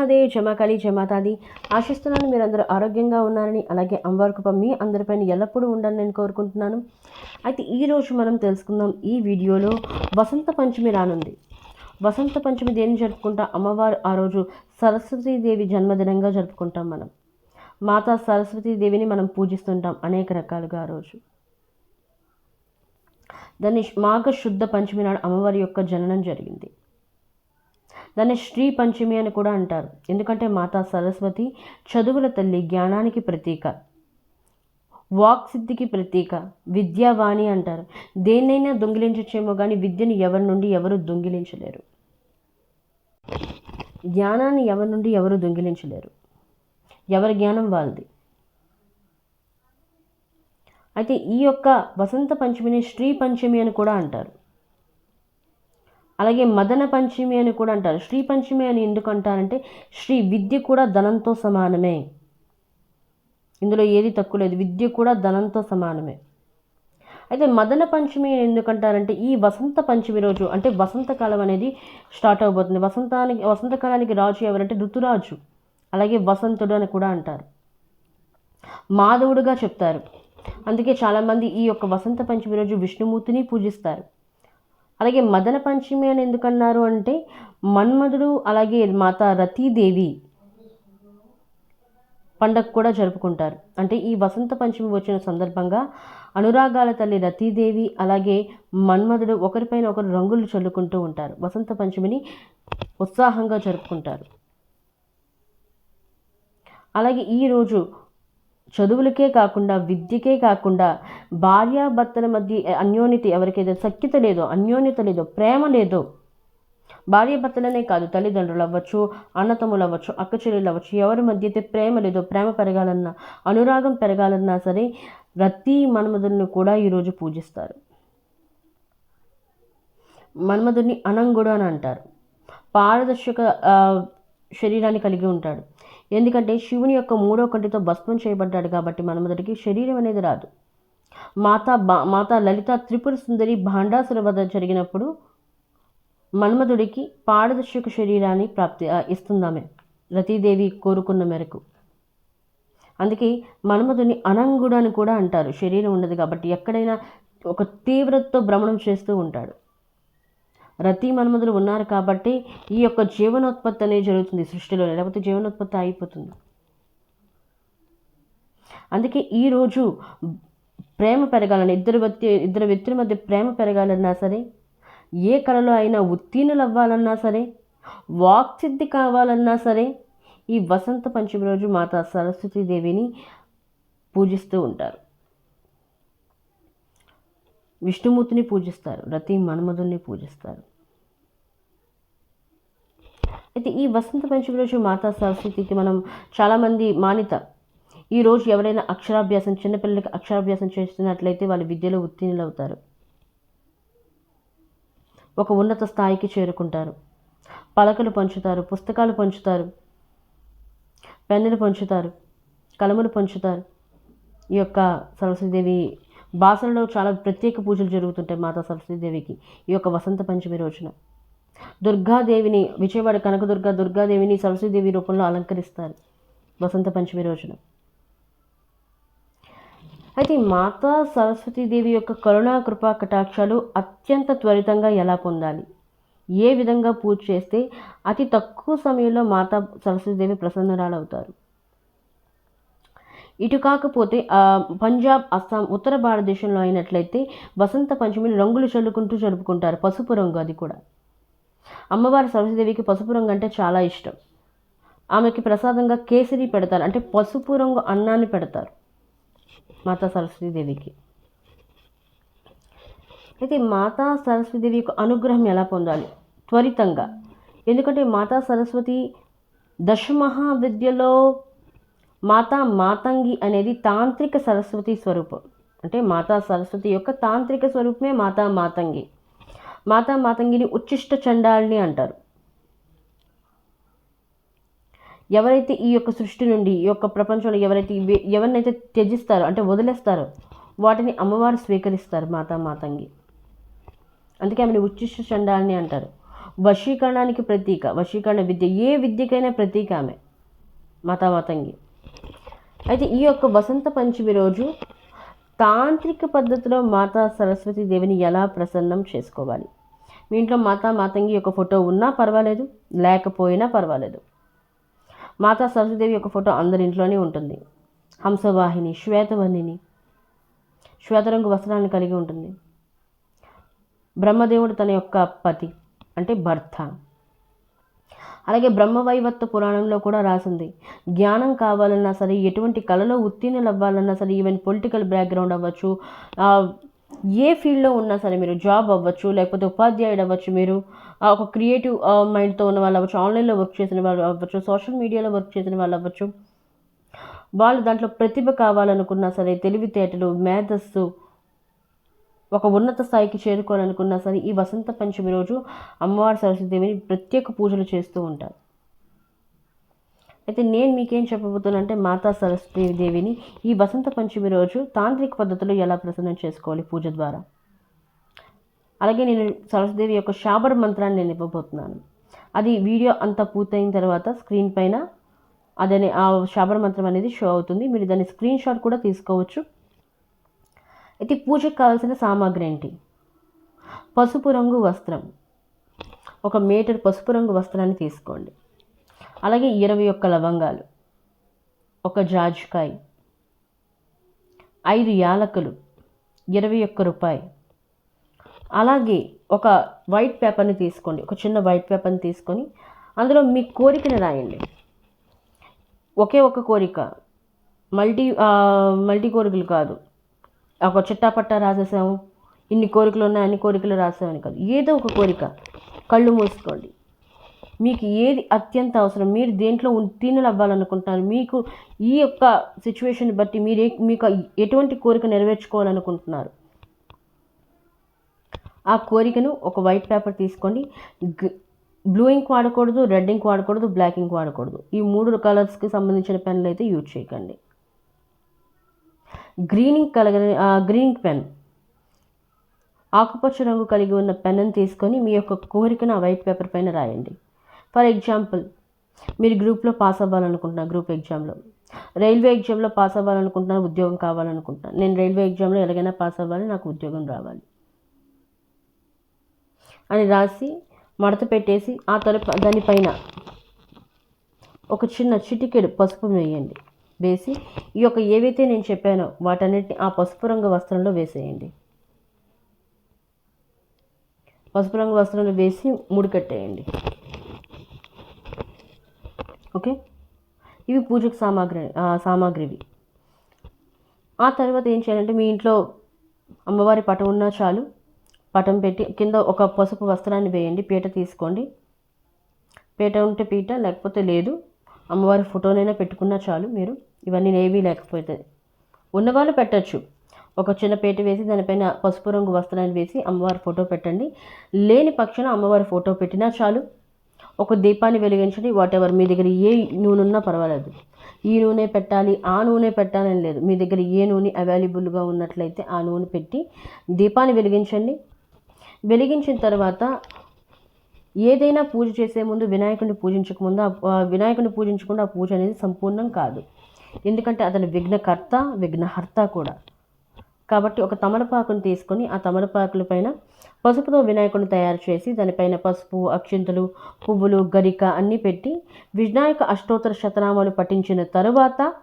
మహాదేవ్ జమాకాళి జమాతాది ఆశిస్తున్నాను మీరందరూ ఆరోగ్యంగా ఉన్నారని అలాగే అమ్మవారి కృప మీ అందరిపైన ఎల్లప్పుడూ ఉండాలని నేను కోరుకుంటున్నాను. అయితే ఈరోజు మనం తెలుసుకుందాం ఈ వీడియోలో వసంత పంచమి రానుంది. వసంత పంచమి దేన్ని జరుపుకుంటాం? అమ్మవారు ఆ రోజు సరస్వతీదేవి జన్మదినంగా జరుపుకుంటాం మనం. మాతా సరస్వతీదేవిని మనం పూజిస్తుంటాం అనేక రకాలుగా ఆ రోజు. దాన్ని మాఘ శుద్ధ పంచమి నాడు అమ్మవారి యొక్క జననం జరిగింది. దాన్ని శ్రీ పంచమి అని కూడా అంటారు. ఎందుకంటే మాతా సరస్వతి చదువుల తల్లి జ్ఞానానికి ప్రతీక. వాక్ సిద్ధికి ప్రతీక. విద్యావాణి అంటారు. దేన్నైనా దొంగిలించచ్చేమో కానీ విద్యను ఎవరి నుండి ఎవరు దొంగిలించలేరు. జ్ఞానాన్ని ఎవరి నుండి ఎవరు దొంగిలించలేరు. ఎవరి జ్ఞానం వాళ్ళది. అయితే ఈ యొక్క వసంత పంచమిని శ్రీ పంచమి అని కూడా అంటారు. అలాగే మదన పంచమి అని కూడా అంటారు. శ్రీ పంచమి అని ఎందుకు అంటారంటే శ్రీ విద్య కూడా ధనంతో సమానమే. ఇందులో ఏది తక్కువ లేదు. విద్య కూడా ధనంతో సమానమే. అయితే మదన పంచమి ఎందుకంటారంటే ఈ వసంత పంచమి రోజు అంటే వసంతకాలం అనేది స్టార్ట్ అవబోతుంది. వసంతానికి వసంతకాలానికి రాజు ఎవరంటే ఋతురాజు. అలాగే వసంతుడు అని కూడా అంటారు. మాధవుడుగా చెప్తారు. అందుకే చాలామంది ఈ యొక్క వసంత పంచమి రోజు విష్ణుమూర్తిని పూజిస్తారు. అలాగే మదన పంచమి అని ఎందుకన్నారు అంటే మన్మధుడు అలాగే మాత రతీదేవి పండగ కూడా జరుపుకుంటారు. అంటే ఈ వసంత పంచమి వచ్చిన సందర్భంగా అనురాగాల తల్లి రతీదేవి అలాగే మన్మధుడు ఒకరిపైన ఒకరు రంగులు చల్లుకుంటూ ఉంటారు. వసంత పంచమిని ఉత్సాహంగా జరుపుకుంటారు. అలాగే ఈరోజు చదువులకే కాకుండా విద్యకే కాకుండా భార్యాభర్తల మధ్య అన్యోన్యత ఎవరికైతే సఖ్యత లేదో అన్యోన్యత లేదో ప్రేమ లేదో భార్యాభర్తలనే కాదు తల్లిదండ్రులు అవ్వచ్చు అన్నతమ్ములు అవ్వచ్చు అక్క చెల్లెలు అవ్వచ్చు ఎవరి మధ్య అయితే ప్రేమ లేదో ప్రేమ పెరగాలన్నా అనురాగం పెరగాలన్నా సరే ప్రతి మన్మధుల్ని కూడా ఈరోజు పూజిస్తారు. మన్మధుడిని అనంగుడు అని అంటారు. పారదర్శక శరీరాన్ని కలిగి ఉంటాడు. ఎందుకంటే శివుని యొక్క మూడో కంటితో భస్మం చేయబడ్డాడు కాబట్టి మన్మధుడికి శరీరం అనేది రాదు. మాతా బా మాతా లలిత త్రిపుర సుందరి భాండాసుర వద్ద జరిగినప్పుడు మన్మధుడికి పారదర్శక శరీరాన్ని ప్రాప్తి ఇస్తుందామే. రతీదేవి కోరుకున్న మేరకు. అందుకే మన్మధుని అనంగుడు అని కూడా అంటారు. శరీరం ఉండదు కాబట్టి ఎక్కడైనా ఒక తీవ్రతతో భ్రమణం చేస్తూ ఉంటాడు. రతి మన్మధులు ఉన్నారు కాబట్టి ఈ యొక్క జీవనోత్పత్తి అనేది జరుగుతుంది సృష్టిలో లేకపోతే జీవనోత్పత్తి అయిపోతుంది అందుకే ఈరోజు ప్రేమ పెరగాలని ఇద్దరు వ్యక్తి ఇద్దరు వ్యక్తుల మధ్య ప్రేమ పెరగాలన్నా సరే ఏ కళలో అయినా ఉత్తీర్ణులు అవ్వాలన్నా సరే వాక్సిద్ధి కావాలన్నా సరే ఈ వసంత పంచమి రోజు మాతా సరస్వతీదేవిని పూజిస్తూ ఉంటారు. విష్ణుమూర్తిని పూజిస్తారు రతి మన్మధుల్ని పూజిస్తారు. అయితే ఈ వసంత పంచమి రోజు మాతా సరస్వతికి మనం చాలామంది మానిత. ఈరోజు ఎవరైనా అక్షరాభ్యాసం చిన్నపిల్లలకి అక్షరాభ్యాసం చేస్తున్నట్లయితే వాళ్ళు విద్యలో ఉత్తీర్ణులు అవుతారు ఒక ఉన్నత స్థాయికి చేరుకుంటారు. పలకలు పంచుతారు పుస్తకాలు పంచుతారు పెన్నులు పంచుతారు కలములు పంచుతారు. ఈ యొక్క సరస్వతీదేవి బాసనలో చాలా ప్రత్యేక పూజలు జరుగుతుంటాయి మాతా సరస్వతీదేవికి ఈ యొక్క వసంత పంచమి రోజున. దుర్గాదేవిని విజయవాడ కనకదుర్గ దుర్గాదేవిని సరస్వతీదేవి రూపంలో అలంకరిస్తారు. వసంత పంచమి రోజున. అయితే మాతా సరస్వతీదేవి యొక్క కరుణా కృపా కటాక్షాలు అత్యంత త్వరితంగా ఎలా పొందాలి? ఏ విధంగా పూజ చేస్తే అతి తక్కువ సమయంలో మాతా సరస్వతీదేవి ప్రసన్నరాలవుతారు? ఇటు కాకపోతే పంజాబ్ అస్సాం ఉత్తర భారతదేశంలో అయినట్లయితే వసంత పంచమిని రంగులు చల్లుకుంటూ జరుపుకుంటారు. పసుపు రంగు అది కూడా. అమ్మవారి సరస్వదేవికి పసుపు రంగు అంటే చాలా ఇష్టం. ఆమెకి ప్రసాదంగా కేసరి పెడతారు. అంటే పసుపు రంగు అన్నాన్ని పెడతారు మాతా సరస్వతీదేవికి. అయితే మాతా సరస్వతీదేవి యొక్క అనుగ్రహం ఎలా పొందాలి? త్వరితంగా. ఎందుకంటే మాతా సరస్వతి దశమహావిద్యలో మాతా మాతంగి అనేది తాంత్రిక సరస్వతి స్వరూపం. అంటే మాతా సరస్వతి యొక్క తాంత్రిక స్వరూపమే మాతా మాతంగి. మాతా మాతంగిని ఉచ్చిష్ట చండాలని అంటారు. ఎవరైతే ఈ యొక్క సృష్టి నుండి ఈ యొక్క ప్రపంచంలో ఎవరైతే ఎవరినైతే త్యజిస్తారో అంటే వదిలేస్తారో వాటిని అమ్మవారు స్వీకరిస్తారు మాతా మాతంగి. అందుకే ఆమెను ఉచ్చిష్ట చండాలని అంటారు. వశీకరణానికి ప్రతీక వశీకరణ విద్య ఏ విద్యకైనా ప్రతీక ఆమె మాతామాతంగి అయితే ఈ యొక్క వసంత పంచమి రోజు తాంత్రిక పద్ధతిలో మాతా సరస్వతి దేవిని ఎలా ప్రసన్నం చేసుకోవాలి? మీ ఇంట్లో మాతా మాతంగి యొక్క ఫోటో ఉన్నా పర్వాలేదు లేకపోయినా పర్వాలేదు. మాతా సరస్వతిదేవి యొక్క ఫోటో అందరి ఇంట్లోనే ఉంటుంది. హంసవాహిని శ్వేతవన్నిని శ్వేతరంగు వస్త్రాన్ని కలిగి ఉంటుంది. బ్రహ్మదేవుడు తన యొక్క పతి అంటే భర్త. అలాగే బ్రహ్మవైవత్వ పురాణంలో కూడా రాసింది. జ్ఞానం కావాలన్నా సరే ఎటువంటి కళలో ఉత్తీర్ణులు అవ్వాలన్నా సరే ఈవెన్ పొలిటికల్ బ్యాక్గ్రౌండ్ అవ్వచ్చు ఏ ఫీల్డ్లో ఉన్నా సరే మీరు జాబ్ అవ్వచ్చు లేకపోతే ఉపాధ్యాయుడు అవ్వచ్చు మీరు ఒక క్రియేటివ్ మైండ్తో ఉన్న వాళ్ళు అవ్వచ్చు ఆన్లైన్లో వర్క్ చేసిన వాళ్ళు అవ్వచ్చు సోషల్ మీడియాలో వర్క్ చేసిన వాళ్ళు అవ్వచ్చు. వాళ్ళు దాంట్లో ప్రతిభ కావాలనుకున్నా సరే తెలివితేటలు మేధస్సు ఒక ఉన్నత స్థాయికి చేరుకోవాలనుకున్నా సరే ఈ వసంత పంచమి రోజు అమ్మవారి సరస్వతిదేవిని ప్రత్యేక పూజలు చేస్తూ ఉంటారు. అయితే నేను మీకేం చెప్పబోతున్నానంటే మాతా సరస్వతి దేవిని ఈ వసంత పంచమి రోజు తాంత్రిక పద్ధతిలో ఎలా ప్రసన్నం చేసుకోవాలి పూజ ద్వారా. అలాగే నేను సరస్వతిదేవి యొక్క షాబర్ మంత్రాన్ని నేను ఇవ్వబోతున్నాను. అది వీడియో అంతా పూర్తయిన తర్వాత స్క్రీన్ పైన అదే ఆ షాబర్ మంత్రం అనేది షో అవుతుంది. మీరు దాన్ని స్క్రీన్ షాట్ కూడా తీసుకోవచ్చు. అయితే పూజకు కావాల్సిన సామాగ్రి ఏంటి? పసుపు రంగు వస్త్రం. ఒక మీటర్ పసుపు రంగు వస్త్రాన్ని తీసుకోండి. అలాగే ఇరవై ఒక్క లవంగాలు ఒక జాజికాయ ఐదు యాలకులు ఇరవై ఒక్క రూపాయి. అలాగే ఒక వైట్ పేపర్ని తీసుకోండి. ఒక చిన్న వైట్ పేపర్ని తీసుకొని అందులో మీ కోరికను రాయండి. ఒకే ఒక కోరిక. మల్టీ మల్టీ కోరికలు కాదు. ఒక చిట్టాపట్టా రాసేసాము ఇన్ని కోరికలు ఉన్నాయి అన్ని కోరికలు రాసామని కాదు. ఏదో ఒక కోరిక. కళ్ళు మూసుకోండి. మీకు ఏది అత్యంత అవసరం మీరు దేంట్లో ఉత్తీర్ణులు అవ్వాలనుకుంటున్నారు మీకు ఈ యొక్క సిచ్యువేషన్ బట్టి మీరు మీకు ఎటువంటి కోరిక నెరవేర్చుకోవాలనుకుంటున్నారు? ఆ కోరికను ఒక వైట్ పేపర్ తీసుకోండి. బ్లూ ఇంక్ వాడకూడదు రెడ్ ఇంక్ వాడకూడదు బ్లాక్ ఇంక్ వాడకూడదు. ఈ మూడు కలర్స్కి సంబంధించిన పెన్లు అయితే యూజ్ చేయకండి. గ్రీనింగ్ కలగ కలగని గ్రీన్ పెన్. ఆకుపచ్చ రంగు కలిగి ఉన్న పెన్ను తీసుకొని మీ యొక్క కోరికను ఆ వైట్ పేపర్ పైన రాయండి. ఫర్ ఎగ్జాంపుల్ మీరు గ్రూప్లో పాస్ అవ్వాలనుకుంటున్నారు గ్రూప్ ఎగ్జామ్లో. రైల్వే ఎగ్జామ్లో పాస్ అవ్వాలనుకుంటున్నాను ఉద్యోగం కావాలనుకుంటున్నాను నేను రైల్వే ఎగ్జామ్లో ఎలాగైనా పాస్ అవ్వాలి నాకు ఉద్యోగం రావాలి. అని రాసి మడత పెట్టేసి ఆ తరపు దానిపైన ఒక చిన్న చిటికెడు పసుపు వేయండి. వేసి ఈ యొక్క ఏవైతే నేను చెప్పానో వాటన్నిటిని ఆ పసుపు రంగు వస్త్రంలో వేసేయండి. పసుపు రంగు వస్త్రంలో వేసి ముడికట్టేయండి ఓకే? ఇవి పూజకు సామాగ్రి ఆ, సామాగ్రివి. ఆ తర్వాత ఏం చేయాలంటే మీ ఇంట్లో అమ్మవారి పటం ఉన్నా చాలు పటం పెట్టి కింద ఒక పసుపు వస్త్రాన్ని వేయండి పీట తీసుకోండి. పీట ఉంటే పీట లేకపోతే లేదు. అమ్మవారి ఫోటోనైనా పెట్టుకున్నా చాలు మీరు. ఇవన్నీ ఏవీ లేకపోతే. ఉన్నవాళ్ళు పెట్టచ్చు. ఒక చిన్న పేట వేసి దానిపైన పసుపు రంగు వస్త్రాన్ని వేసి అమ్మవారి ఫోటో పెట్టండి. లేని పక్షాన అమ్మవారి ఫోటో పెట్టినా చాలు. ఒక దీపాన్ని వెలిగించండి. వాట్ ఎవర్ మీ దగ్గర ఏ నూనె ఉన్నా పర్వాలేదు. ఈ నూనె పెట్టాలి ఆ నూనె పెట్టాలని లేదు. మీ దగ్గర ఏ నూనె అవైలబుల్గా ఉన్నట్లయితే ఆ నూనె పెట్టి దీపాన్ని వెలిగించండి. వెలిగించిన తర్వాత ఏదైనా పూజ చేసే ముందు వినాయకుడిని పూజించక ముందు ఆ- ఆ వినాయకుడిని పూజించకుండా ఆ పూజ అనేది సంపూర్ణం కాదు. ఎందుకంటే అతను విఘ్నకర్త విఘ్నహర్త కూడా. కాబట్టి ఒక తమలపాకును తీసుకొని ఆ తమలపాకుల పైన పసుపుతో వినాయకుడిని తయారు చేసి దానిపైన పసుపు అక్షింతలు పువ్వులు గరిక అన్నీ పెట్టి వినాయక అష్టోత్తర శతనామాలు పఠించిన తరువాత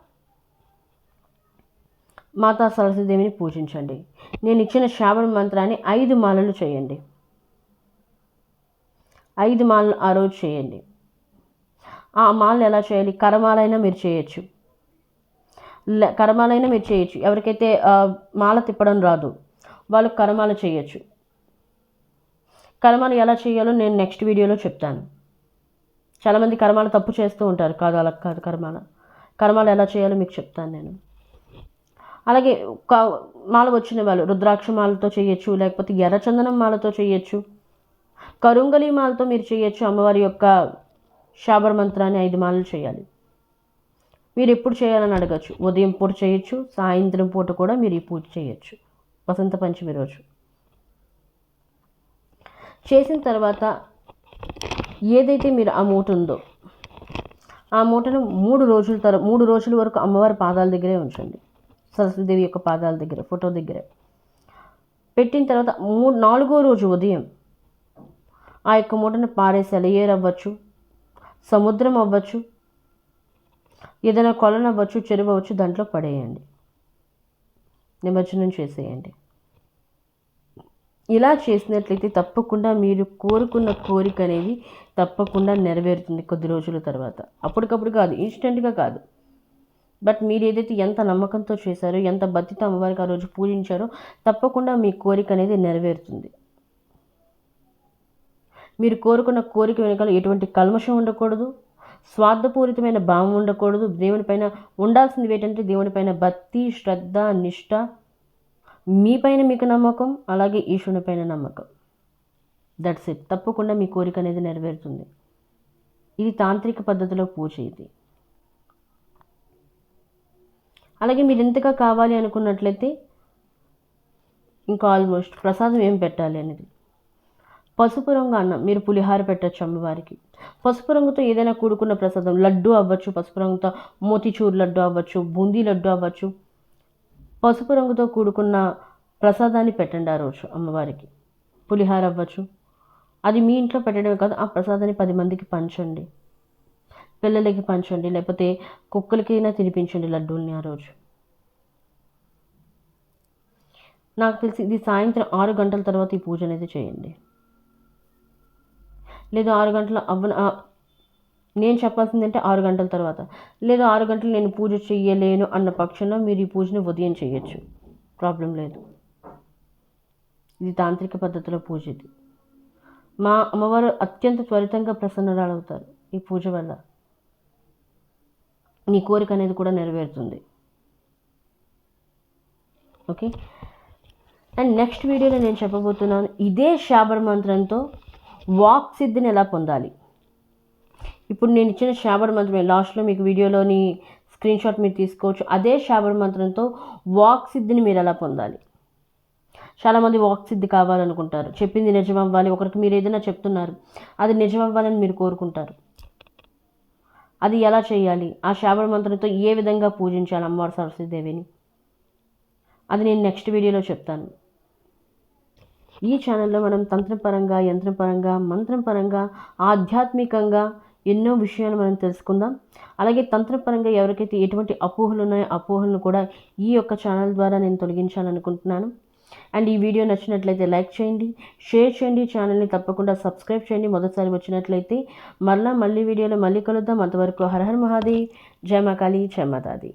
మాతా సరస్వతిదేవిని పూజించండి. నేను ఇచ్చిన శ్రావణ మంత్రాన్ని ఐదు మాలలు చేయండి. ఐదు మాలలు ఆ రోజు చేయండి. ఆ మాలను ఎలా చేయాలి? కరమాలైనా మీరు చేయొచ్చు. కరమాలైనా మీరు చేయొచ్చు. ఎవరికైతే మాల తిప్పడం రాదు వాళ్ళు కర్మాలు చేయొచ్చు. కరమాలు ఎలా చేయాలో నేను నెక్స్ట్ వీడియోలో చెప్తాను. చాలామంది కర్మాలు తప్పు చేస్తూ ఉంటారు. కాదు అలా కాదు కర్మాల. కర్మాలు ఎలా చేయాలో మీకు చెప్తాను నేను. అలాగే క- మాల వచ్చిన వాళ్ళు రుద్రాక్ష మాలతో చేయొచ్చు లేకపోతే ఎర్రచందనం మాలతో చేయొచ్చు. కరుంగలి మాలతో మీరు చేయొచ్చు. అమ్మవారి యొక్క శాబర్ మంత్రాన్ని ఐదు మాలలు చేయాలి. మీరు ఎప్పుడు చేయాలని అడగచ్చు. ఉదయం పూట చేయొచ్చు సాయంత్రం పూట కూడా మీరు ఈ పూజ చేయొచ్చు. వసంత పంచమి రోజు. చేసిన తర్వాత ఏదైతే మీరు ఆ మూట ఉందో ఆ మూటను మూడు రోజుల తర్వాత మూడు రోజుల వరకు అమ్మవారి పాదాల దగ్గరే ఉంచండి. సరస్వతిదేవి యొక్క పాదాల దగ్గర ఫోటో దగ్గరే. పెట్టిన తర్వాత మూడు నాలుగో రోజు ఉదయం ఆ యొక్క మూటను పారేసేయాలి ఏర్ అవ్వచ్చు సముద్రం అవ్వచ్చు ఏదైనా కొలను అవ్వచ్చు దాంట్లో పడేయండి. నిమజ్జనం చేసేయండి. ఇలా చేసినట్లయితే తప్పకుండా మీరు కోరుకున్న కోరిక అనేది తప్పకుండా నెరవేరుతుంది కొద్ది రోజుల తర్వాత. అప్పటికప్పుడు కాదు ఇన్స్టెంట్గా కాదు. బట్ మీరు ఏదైతే ఎంత నమ్మకంతో చేశారో ఎంత భక్తితో అమ్మవారికి ఆ రోజు పూజించారో తప్పకుండా మీ కోరిక అనేది నెరవేరుతుంది. మీరు కోరుకున్న కోరిక వెనుకలు ఎటువంటి కల్మషం ఉండకూడదు. స్వార్థపూరితమైన భావం ఉండకూడదు. దేవునిపైన ఉండాల్సింది ఏంటంటే దేవునిపైన భక్తి శ్రద్ధ నిష్ఠ మీపైన మీకు నమ్మకం అలాగే ఈశ్వరునిపైన నమ్మకం. దట్స్ ఇట్ తప్పకుండా మీ కోరిక అనేది నెరవేరుతుంది. ఇది తాంత్రిక పద్ధతిలో పూజ ఇది అలాగే మీరు ఎంతగా కావాలి అనుకున్నట్లయితే ఇంకా ఆల్మోస్ట్ ప్రసాదం ఏం పెట్టాలి అనేది. పసుపు రంగు అన్నం మీరు పులిహార పెట్టచ్చు అమ్మవారికి. పసుపు రంగుతో ఏదైనా కూడుకున్న ప్రసాదం లడ్డు అవ్వచ్చు పసుపు రంగుతో మోతిచూర్ లడ్డు అవ్వచ్చు బూందీ లడ్డు అవ్వచ్చు పసుపు రంగుతో కూడుకున్న ప్రసాదాన్ని పెట్టండి ఆ రోజు అమ్మవారికి. పులిహార అవ్వచ్చు. అది మీ ఇంట్లో పెట్టడమే కాదు ఆ ప్రసాదాన్ని పది మందికి పంచండి. పిల్లలకి పంచండి లేకపోతే కుక్కలకైనా తినిపించండి లడ్డూల్ని ఆ రోజు. నాకు తెలిసి ఇది సాయంత్రం ఆరు గంటల తర్వాత ఈ పూజ అనేది చేయండి. లేదు ఆరు గంటల అవ్వ నేను చెప్పాల్సింది అంటే ఆరు గంటల తర్వాత. లేదా ఆరు గంటలు నేను పూజ చెయ్యలేను అన్న పక్షంలో మీరు ఈ పూజని ఉదయం చేయొచ్చు ప్రాబ్లం లేదు. ఇది తాంత్రిక పద్ధతిలో పూజ ఇది. మా అమ్మవారు అత్యంత త్వరితంగా ప్రసన్నరాలవుతారు ఈ పూజ వల్ల. నీ కోరిక అనేది కూడా నెరవేరుతుంది. ఓకే? అండ్ నెక్స్ట్ వీడియోలో నేను చెప్పబోతున్నాను ఇదే శాబర్ మంత్రంతో వాక్ సిద్ధిని ఎలా పొందాలి? ఇప్పుడు నేను ఇచ్చిన శాబర్ మంత్రమే లాస్ట్లో మీకు వీడియోలోని స్క్రీన్ షాట్ మీరు తీసుకోవచ్చు. అదే శాబర్ మంత్రంతో వాక్ సిద్ధిని మీరు ఎలా పొందాలి? చాలామంది వాక్ సిద్ధి కావాలనుకుంటారు. చెప్పింది నిజం అవ్వాలి ఒకరికి మీరు ఏదైనా చెప్తున్నారు అది నిజం అవ్వాలని మీరు కోరుకుంటారు. అది ఎలా చేయాలి? ఆ శాబర మంత్రంతో ఏ విధంగా పూజించాలి అమ్మవారు సరస్వతీదేవిని? అది నేను నెక్స్ట్ వీడియోలో చెప్తాను. ఈ ఛానల్లో మనం తంత్రపరంగా యంత్రపరంగా మంత్రపరంగా ఆధ్యాత్మికంగా ఎన్నో విషయాలు మనం తెలుసుకుందాం. అలాగే తంత్రపరంగా ఎవరికైతే ఎటువంటి అపోహలు ఉన్నాయో అపోహలను కూడా ఈ యొక్క ఛానల్ ద్వారా నేను తొలగించాలనుకుంటున్నాను. అండ్ ఈ వీడియో నచ్చినట్లయితే లైక్ చేయండి షేర్ చేయండి ఛానల్ని తప్పకుండా సబ్స్క్రైబ్ చేయండి. మొదటిసారి వచ్చినట్లయితే మరలా మళ్ళీ వీడియోలో మళ్ళీ కలుద్దాం. అంతవరకు హరహర్ మహాదేవ్ జయ మాకాళి జయ మాతాది.